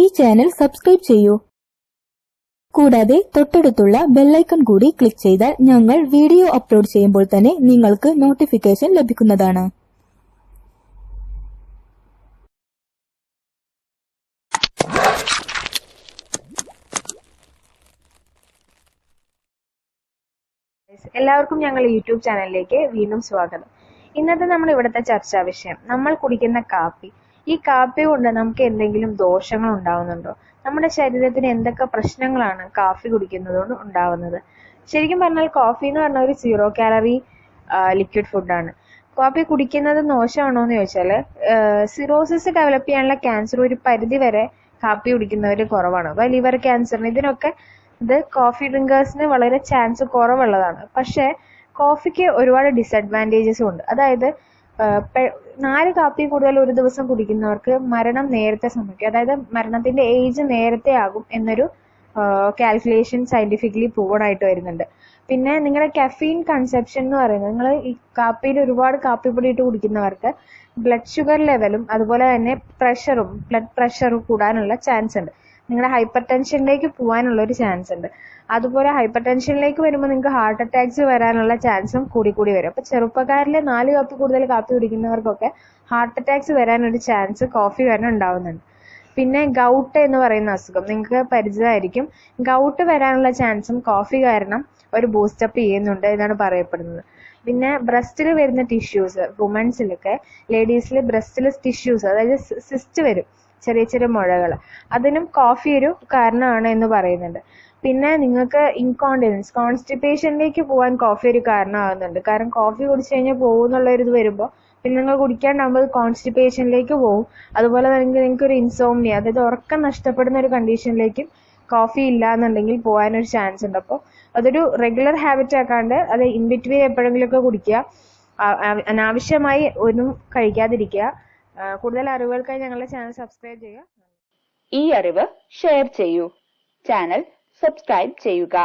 ഈ channel subscribe ചെയ്യൂ. കൂടാതെ തൊട്ടടുത്തുള്ള ബെല്ലൈക്കൺ കൂടി ക്ലിക്ക് ചെയ്താൽ ഞങ്ങൾ വീഡിയോ അപ്ലോഡ് ചെയ്യുമ്പോൾ തന്നെ നിങ്ങൾക്ക് നോട്ടിഫിക്കേഷൻ ലഭിക്കുന്നതാണ്. എല്ലാവർക്കും ഞങ്ങൾ യൂട്യൂബ് ചാനലിലേക്ക് വീണ്ടും സ്വാഗതം. ഇന്നത്തെ നമ്മൾ ഇവിടുത്തെ ചർച്ചാ വിഷയം നമ്മൾ കുടിക്കുന്ന കാപ്പി. ഈ കാപ്പി കൊണ്ട് നമുക്ക് എന്തെങ്കിലും ദോഷങ്ങൾ ഉണ്ടാവുന്നുണ്ടോ? നമ്മുടെ ശരീരത്തിന് എന്തൊക്കെ പ്രശ്നങ്ങളാണ് കാപ്പി കുടിക്കുന്നത് കൊണ്ട് ഉണ്ടാവുന്നത്? ശരിക്കും പറഞ്ഞാൽ കോഫി എന്ന് പറഞ്ഞ ഒരു സീറോ കാലറി ലിക്വിഡ് ഫുഡാണ് കോഫി കുടിക്കുന്നത് മോശമാണോ എന്ന് ചോദിച്ചാൽ സിറോസിസ് ഡെവലപ്പ് ചെയ്യാനുള്ള ക്യാൻസർ ഒരു പരിധി വരെ കാപ്പി കുടിക്കുന്നവർ കുറവാണ്. അപ്പോൾ ലിവർ ക്യാൻസറിന് ഇതിനൊക്കെ ഇത് കോഫി ഡ്രിങ്കേഴ്സിന് വളരെ ചാൻസ് കുറവുള്ളതാണ്. പക്ഷേ കോഫിക്ക് ഒരുപാട് ഡിസഡ്വാന്റേജസും ഉണ്ട്. അതായത് നാല് കാപ്പി കൂടുതൽ ഒരു ദിവസം കുടിക്കുന്നവർക്ക് മരണം നേരത്തെ സംഭവിക്കും അതായത് മരണത്തിന്റെ ഏജ് നേരത്തെ ആകും എന്നൊരു കാൽക്കുലേഷൻ സയന്റിഫിക്കലി പ്രൂവഡ് ആയിട്ട് വരുന്നുണ്ട്. പിന്നെ നിങ്ങളുടെ കഫീൻ കൺസെപ്ഷൻ എന്ന് പറയുന്നത് നിങ്ങൾ ഈ കാപ്പിയിൽ ഒരുപാട് കാപ്പിപ്പൊടി ഇട്ട് കുടിക്കുന്നവർക്ക് ബ്ലഡ് ഷുഗർ ലെവലും അതുപോലെ തന്നെ പ്രഷറും ബ്ലഡ് പ്രഷറും കൂടാനുള്ള ചാൻസ് ഉണ്ട്. നിങ്ങളുടെ ഹൈപ്പർ ടെൻഷനിലേക്ക് പോകാനുള്ള ഒരു ചാൻസ് ഉണ്ട്. അതുപോലെ ഹൈപ്പർ ടെൻഷനിലേക്ക് വരുമ്പോൾ നിങ്ങൾക്ക് ഹാർട്ട് അറ്റാക്സ് വരാനുള്ള ചാൻസും കൂടി കൂടി വരും. അപ്പോൾ ചെറുപ്പക്കാരിലെ നാല് കപ്പ് കൂടുതൽ കാപ്പി കുടിക്കുന്നവർക്കൊക്കെ ഹാർട്ട് അറ്റാക്സ് വരാനൊരു ചാൻസ് കോഫി കാരണം ഉണ്ടാവുന്നുണ്ട്. പിന്നെ ഗൗട്ട് എന്ന് പറയുന്ന അസുഖം. നിങ്ങൾക്ക് പരിചിതമായിരിക്കും ഗൗട്ട് വരാനുള്ള ചാൻസും കോഫി കാരണം ഒരു ബൂസ്റ്റപ്പ് ചെയ്യുന്നുണ്ട് എന്നാണ് പറയപ്പെടുന്നത്. പിന്നെ ബ്രസ്റ്റിൽ വരുന്ന ടിഷ്യൂസ് വുമൻസിലൊക്കെ ലേഡീസിൽ ബ്രസ്റ്റിൽ ടിഷ്യൂസ് അതായത് സിസ്റ്റ് വരും. ചെറിയ ചെറിയ മുഴകൾ അതിനും കോഫി ഒരു കാരണമാണ് എന്ന് പറയുന്നുണ്ട്. പിന്നെ നിങ്ങൾക്ക് ഇൻകോണ്ടിനൻസ് കോൺസ്റ്റിപ്പേഷനിലേക്ക് പോകാൻ കോഫി ഒരു കാരണമാകുന്നുണ്ട് കാരണം കോഫി കുടിച്ചു കഴിഞ്ഞാൽ പോകുന്നുള്ള ഒരു ഇത് വരുമ്പോൾ പിന്നെ നിങ്ങൾ കുടിക്കാണ്ടാകുമ്പോൾ കോൺസ്റ്റിപ്പേഷനിലേക്ക് പോകും അതുപോലെ തന്നെ നിങ്ങൾക്ക് ഒരു ഇൻസോംനിയ അതായത് ഉറക്കം നഷ്ടപ്പെടുന്ന ഒരു കണ്ടീഷനിലേക്കും കോഫി ഇല്ല എന്നുണ്ടെങ്കിൽ പോകാനൊരു ചാൻസ് ഉണ്ട്. അപ്പോൾ അതൊരു റെഗുലർ ഹാബിറ്റ് ആക്കാണ്ട് അത് ഇൻ ബിറ്റ്വീൻ എപ്പോഴെങ്കിലുമൊക്കെ കുടിക്കുക. അനാവശ്യമായി ഒന്നും കഴിക്കാതിരിക്കുക. കൂടുതൽ അറിവുകൾക്കായി ഞങ്ങളുടെ ചാനൽ സബ്സ്ക്രൈബ് ചെയ്യുക. ഈ അറിവ് ഷെയർ ചെയ്യൂ. ചാനൽ സബ്സ്ക്രൈബ് ചെയ്യുക.